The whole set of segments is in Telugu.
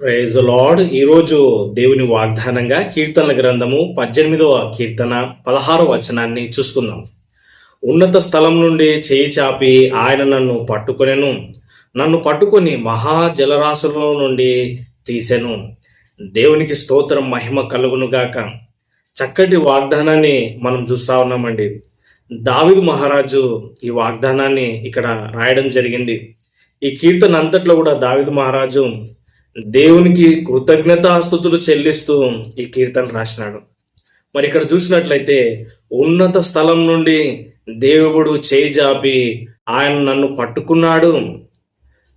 ప్రైజ్ లార్డ్ ఈరోజు దేవుని వాగ్దానంగా కీర్తనల గ్రంథము పద్దెనిమిదవ కీర్తన పదహారవ వచనాన్ని చూసుకుందాం. ఉన్నత స్థలం నుండి చేయి చాపి ఆయన నన్ను పట్టుకొనెను. నన్ను పట్టుకొని మహా జలరాశుల నుండి తీసెను. దేవునికి స్తోత్రం మహిమ కలుగును గాక. చక్కటి వాగ్దానాన్ని మనం చూస్తా ఉన్నామండి. దావిదు మహారాజు ఈ వాగ్దానాన్ని ఇక్కడ రాయడం జరిగింది. ఈ కీర్తన అంతట్లో కూడా దావిదు మహారాజు దేవునికి కృతజ్ఞతాస్థుతులు చెల్లిస్తూ ఈ కీర్తన రాసినాడు. మరి ఇక్కడ చూసినట్లయితే ఉన్నత స్థలం నుండి దేవుడు చేయి ఆయన నన్ను పట్టుకున్నాడు.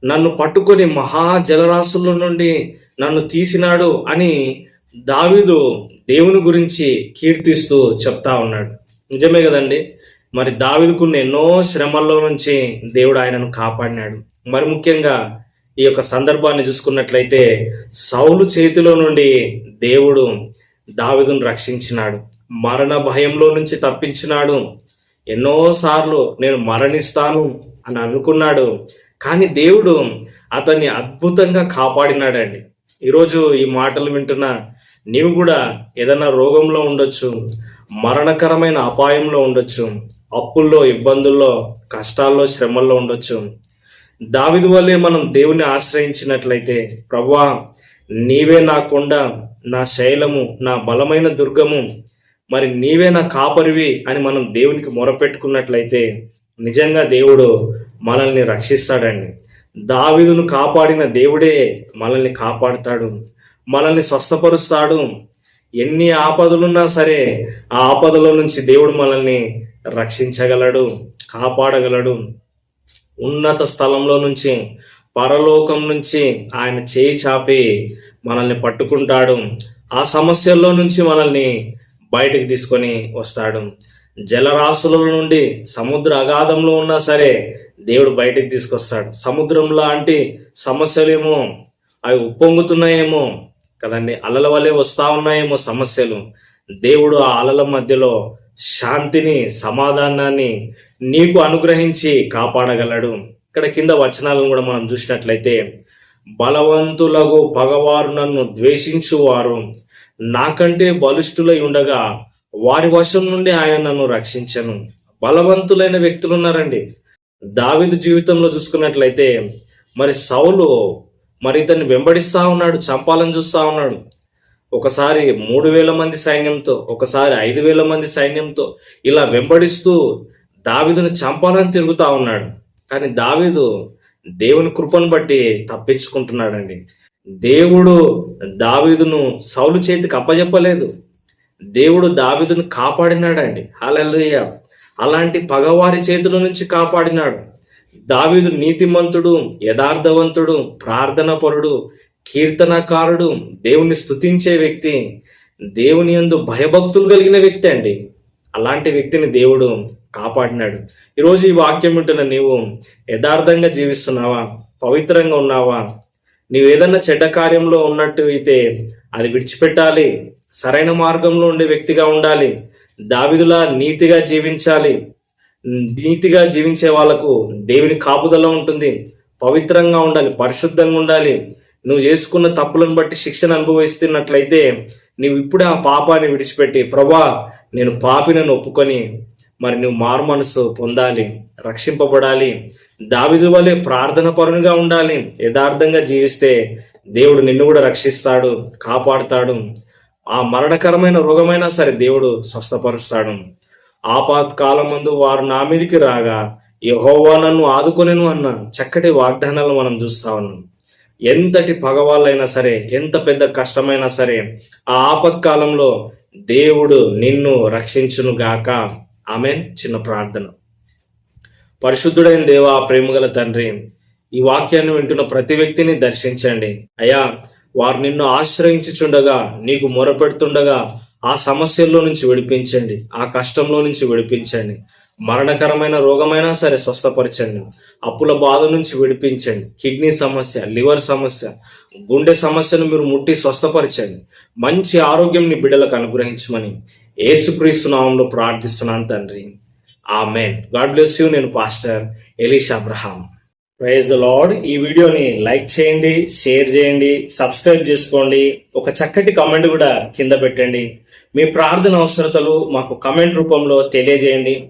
నన్ను పట్టుకొని మహా జలరాశుల నుండి నన్ను తీసినాడు అని దావిదు దేవుని గురించి కీర్తిస్తూ చెప్తా ఉన్నాడు. నిజమే కదండి? మరి దావిదుకున్న ఎన్నో శ్రమల్లో నుంచి దేవుడు ఆయనను కాపాడినాడు. మరి ముఖ్యంగా ఈ యొక్క సందర్భాన్ని చూసుకున్నట్లయితే సౌలు చేతిలో నుండి దేవుడు దావిదును రక్షించినాడు. మరణ భయంలో నుంచి తప్పించినాడు. ఎన్నోసార్లు నేను మరణిస్తాను అని అనుకున్నాడు. కానీ దేవుడు అతన్ని అద్భుతంగా కాపాడినాడండి. ఈరోజు ఈ మాటలు వింటున్న నీవు కూడా ఏదైనా రోగంలో ఉండొచ్చు మరణకరమైన అపాయంలో ఉండొచ్చు అప్పుల్లో ఇబ్బందుల్లో కష్టాల్లో శ్రమల్లో ఉండొచ్చు. దావిది వల్లే మనం దేవుని ఆశ్రయించినట్లయితే ప్రభా నీవే నా కొండ నా శైలము నా బలమైన దుర్గము. మరి నీవే నా కాపరివి అని మనం దేవునికి మొరపెట్టుకున్నట్లయితే నిజంగా దేవుడు మనల్ని రక్షిస్తాడండి. దావిదును కాపాడిన దేవుడే మనల్ని కాపాడుతాడు మనల్ని స్వస్థపరుస్తాడు. ఎన్ని ఆపదలున్నా సరే ఆ ఆపదల నుంచి దేవుడు మనల్ని రక్షించగలడు కాపాడగలడు. ఉన్నత స్థలంలో నుంచి పరలోకం నుంచి ఆయన చేయి చాపి మనల్ని పట్టుకుంటాడు. ఆ సమస్యల్లో నుంచి మనల్ని బయటకు తీసుకొని వస్తాడు. జలరాశుల నుండి సముద్ర అగాధంలో ఉన్నా సరే దేవుడు బయటకు తీసుకొస్తాడు. సముద్రం లాంటి సమస్యలేమో అవి ఉప్పొంగుతున్నాయేమో కదండి అలల వలె వస్తా ఉన్నాయేమో సమస్యలు. దేవుడు ఆ అలల మధ్యలో శాంతిని సమాధానాన్ని నీకు అనుగ్రహించి కాపాడగలడు. ఇక్కడ కింద వచనాలను కూడా మనం చూసినట్లయితే బలవంతులకు పగవారు నన్ను ద్వేషించువారు. నాకంటే బలిష్ఠులై ఉండగా వారి వశం నుండి ఆయన నన్ను రక్షించను. బలవంతులైన వ్యక్తులు ఉన్నారండి. దావిదు జీవితంలో చూసుకున్నట్లయితే మరి సౌలు మరి ఇతన్ని వెంబడిస్తా ఉన్నాడు చంపాలని చూస్తా ఉన్నాడు. ఒకసారి మూడు వేల మంది సైన్యంతో ఒకసారి ఐదు వేల మంది సైన్యంతో ఇలా వెంబడిస్తూ దావిదును చంపాలని తిరుగుతా ఉన్నాడు. కానీ దావీదు దేవుని కృపను బట్టి తప్పించుకుంటున్నాడండి. దేవుడు దావీదును సౌలు చేతికి అప్పజెప్పలేదు. దేవుడు దావీదును కాపాడినాడండి. హల్లెలూయా. అలాంటి పగవారి చేతుల నుంచి కాపాడినాడు. దావీదు నీతిమంతుడు యథార్థవంతుడు ప్రార్థనపరుడు కీర్తనకారుడు దేవుని స్తుతించే వ్యక్తి దేవుని యందు భయభక్తులు కలిగిన వ్యక్తి అండి. అలాంటి వ్యక్తిని దేవుడు కాపాడినాడు. ఈరోజు ఈ వాక్యం వింటున్న నీవు యథార్థంగా జీవిస్తున్నావా? పవిత్రంగా ఉన్నావా? నీవు ఏదన్నా చెడ్డ కార్యంలో ఉన్నట్టు అయితే అది విడిచిపెట్టాలి. సరైన మార్గంలో ఉండే వ్యక్తిగా ఉండాలి. దావిదులా నీతిగా జీవించాలి. నీతిగా జీవించే వాళ్ళకు దేవుని కాపుదల ఉంటుంది. పవిత్రంగా ఉండాలి పరిశుద్ధంగా ఉండాలి. నువ్వు చేసుకున్న తప్పులను బట్టి శిక్షణ అనుభవిస్తున్నట్లయితే నీవు ఇప్పుడే ఆ పాపాన్ని విడిచిపెట్టి ప్రభా నేను పాపినను ఒప్పుకొని మరి నువ్వు మారు మనసు పొందాలి రక్షింపబడాలి దావిదు వలె ప్రార్థన పరునిగా ఉండాలి యథార్థంగా జీవిస్తే దేవుడు నిన్ను కూడా రక్షిస్తాడు కాపాడుతాడు. ఆ మరణకరమైన రోగమైనా సరే దేవుడు స్వస్థపరుస్తాడు. ఆపాతకాలం ముందు వారు నా మీదికి రాగా యహోవా నన్ను ఆదుకొనేను అన్న చక్కటి వాగ్దానాలు మనం చూస్తా ఉన్నాం. ఎంతటి పగవాళ్ళైనా సరే ఎంత పెద్ద కష్టమైనా సరే ఆ ఆపత్కాలంలో దేవుడు నిన్ను రక్షించును గాక ఆమె చిన్న ప్రార్థన. పరిశుద్ధుడైన దేవా ప్రేమగల తండ్రి ఈ వాక్యాన్ని వింటున్న ప్రతి వ్యక్తిని దర్శించండి. అయ్యా వారు నిన్ను ఆశ్రయించుచుండగా నీకు మొరపెడుతుండగా ఆ సమస్యల్లో నుంచి విడిపించండి ఆ కష్టంలో నుంచి విడిపించండి. మరణకరమైన రోగమైనా సరే స్వస్థపరచండి. అప్పుల బాధ నుంచి విడిపించండి. కిడ్నీ సమస్య లివర్ సమస్య గుండె సమస్యను మీరు ముట్టి స్వస్థపరచండి. మంచి ఆరోగ్యం నీ బిడ్డలకు అనుగ్రహించమని ఏసుక్రీస్తునామంలో ప్రార్థిస్తున్నాను తండ్రి. Amen God bless you. నేను pastor Elish Abraham. Praise Lord. ఈ వీడియోని లైక్ చేయండి షేర్ చేయండి సబ్స్క్రైబ్ చేసుకోండి. ఒక చక్కటి కమెంట్ కూడా కింద పెట్టండి. మీ ప్రార్థన అవసరతలు మాకు కమెంట్ రూపంలో తెలియజేయండి.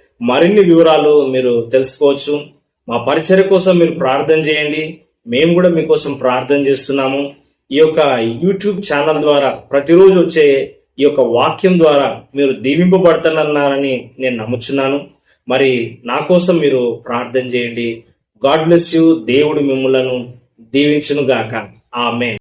మరిన్ని వివరాలు మీరు తెలుసుకోవచ్చు. మా పరిచర్య కోసం మీరు ప్రార్థన చేయండి. మేము కూడా మీకోసం ప్రార్థన చేస్తున్నాము. ఈ యొక్క యూట్యూబ్ ఛానల్ ద్వారా ప్రతిరోజు వచ్చే ఈ యొక్క వాక్యం ద్వారా మీరు దీవింపబడుతున్నారని నేను నమ్ముచున్నాను. మరి నా కోసం మీరు ప్రార్థన చేయండి. God bless you. దేవుడు మిమ్మలను దీవించును గాక ఆమె